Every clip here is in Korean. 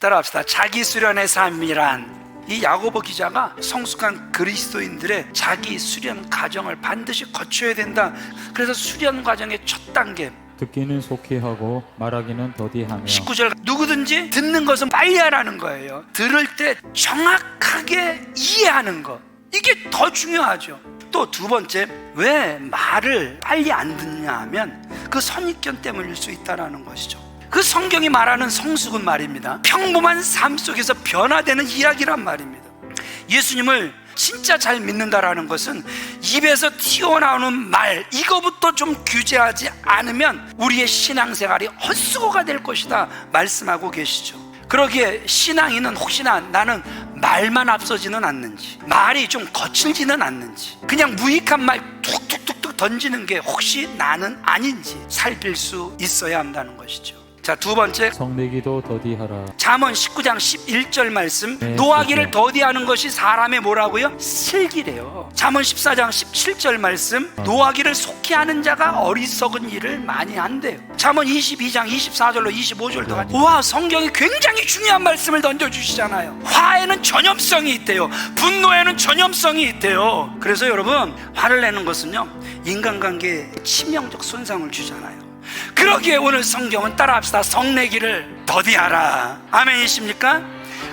따라합시다. 자기 수련의 삶이란 이 야고보 기자가 성숙한 그리스도인들의 자기 수련 과정을 반드시 거쳐야 된다. 그래서 수련 과정의 첫 단계 듣기는 속히 하고 말하기는 더디하며 19절 누구든지 듣는 것은 빨리 하라는 거예요. 들을 때 정확하게 이해하는 것. 이게 더 중요하죠. 또 두 번째, 왜 말을 빨리 안 듣냐 하면 그 선입견 때문일 수 있다라는 것이죠. 그 성경이 말하는 성숙은 말입니다. 평범한 삶 속에서 변화되는 이야기란 말입니다. 예수님을 진짜 잘 믿는다라는 것은 입에서 튀어나오는 말 이거부터 좀 규제하지 않으면 우리의 신앙생활이 헛수고가 될 것이다 말씀하고 계시죠. 그러기에 신앙인은 혹시나 나는 말만 앞서지는 않는지 말이 좀 거칠지는 않는지 그냥 무익한 말 툭툭툭툭 던지는 게 혹시 나는 아닌지 살필 수 있어야 한다는 것이죠. 자, 두 번째. 성내기도 더디하라. 잠언 19장 11절 말씀. 네, 노하기를 그렇죠. 더디하는 것이 사람의 뭐라고요? 슬기래요. 잠언 14장 17절 말씀. 노하기를 속히 하는 자가 어리석은 일을 많이 한대요. 잠언 22장 24절로 25절도 같이 와 성경이 굉장히 중요한 말씀을 던져 주시잖아요. 화에는 전염성이 있대요. 분노에는 전염성이 있대요. 그래서 여러분 화를 내는 것은요 인간관계에 치명적 손상을 주잖아요 그러기에 오늘 성경은 따라합시다. 성내기를 더디하라. 아멘이십니까?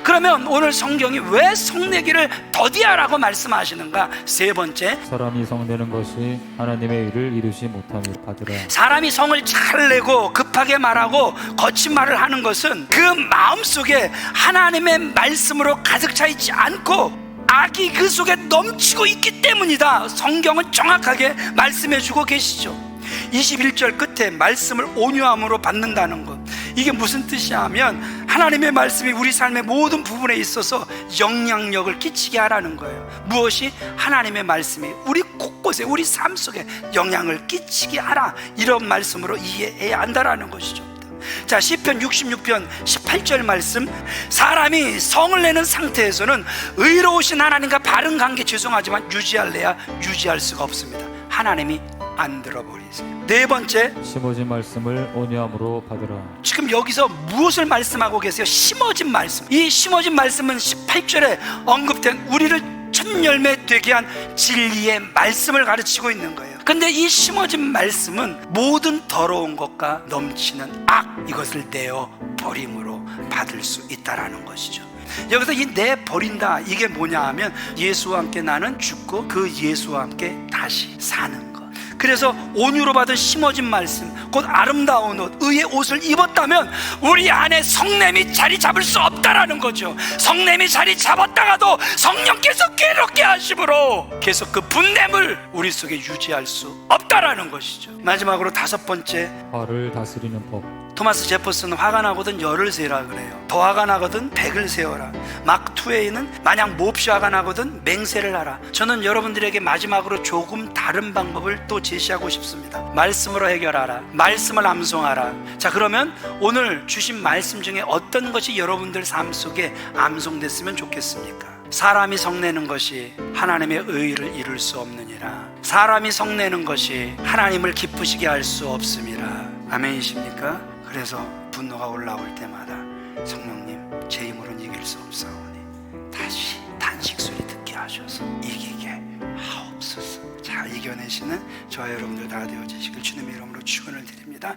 그러면 오늘 성경이 왜 성내기를 더디하라고 말씀하시는가? 세 번째, 사람이 성내는 것이 하나님의 일을 이루지 못함을 받으라 사람이 성을 잘 내고 급하게 말하고 거친 말을 하는 것은 그 마음 속에 하나님의 말씀으로 가득 차 있지 않고 악이 그 속에 넘치고 있기 때문이다. 성경은 정확하게 말씀해 주고 계시죠. 21절 끝에 말씀을 온유함으로 받는다는 것. 이게 무슨 뜻이냐 하면 하나님의 말씀이 우리 삶의 모든 부분에 있어서 영향력을 끼치게 하라는 거예요. 무엇이 하나님의 말씀이 우리 곳곳에 우리 삶 속에 영향을 끼치게 하라. 이런 말씀으로 이해해야 한다라는 것이죠. 자, 시편 66편 18절 말씀. 사람이 성을 내는 상태에서는 의로우신 하나님과 바른 관계 죄송하지만 유지할래야 유지할 수가 없습니다. 하나님이 안 들어버리세요. 네 번째, 심어진 말씀을 온유함으로 받으라 지금 여기서 무엇을 말씀하고 계세요? 심어진 말씀. 이 심어진 말씀은 18절에 언급된 우리를 첫 열매 되게 한 진리의 말씀을 가르치고 있는 거예요. 근데 이 심어진 말씀은 모든 더러운 것과 넘치는 악 이것을 내어 버림으로 받을 수 있다라는 것이죠. 여기서 이 내 버린다 이게 뭐냐 하면 예수와 함께 나는 죽고 그 예수와 함께 다시 사는 것. 그래서 온유로 받은 심어진 말씀, 곧 아름다운 옷, 의의 옷을 입었다면 우리 안에 성냄이 자리 잡을 수 없다라는 거죠. 성냄이 자리 잡았다가도 성령께서 괴롭게 하심으로 계속 그 분냄을 우리 속에 유지할 수 없다라는 것이죠. 마지막으로 다섯 번째, 화를 다스리는 법 토마스 제퍼슨은 화가 나거든 열을 세라 그래요. 더 화가 나거든 백을 세워라. 마크 투웨이는 만약 몹시 화가 나거든 맹세를 하라. 저는 여러분들에게 마지막으로 조금 다른 방법을 또 제시하고 싶습니다. 말씀으로 해결하라. 말씀을 암송하라. 자 그러면 오늘 주신 말씀 중에 어떤 것이 여러분들 삶 속에 암송됐으면 좋겠습니까? 사람이 성내는 것이 하나님의 의를 이룰 수 없느니라. 사람이 성내는 것이 하나님을 기쁘시게 할 수 없음이라. 아멘이십니까? 그래서 분노가 올라올 때마다 성령님 제 힘으로는 이길 수 없사오니 다시 단식 소리 듣게 하셔서. 자 이겨내시는 저와 여러분들 다 되어지시길 주님의 이름으로 축원을 드립니다.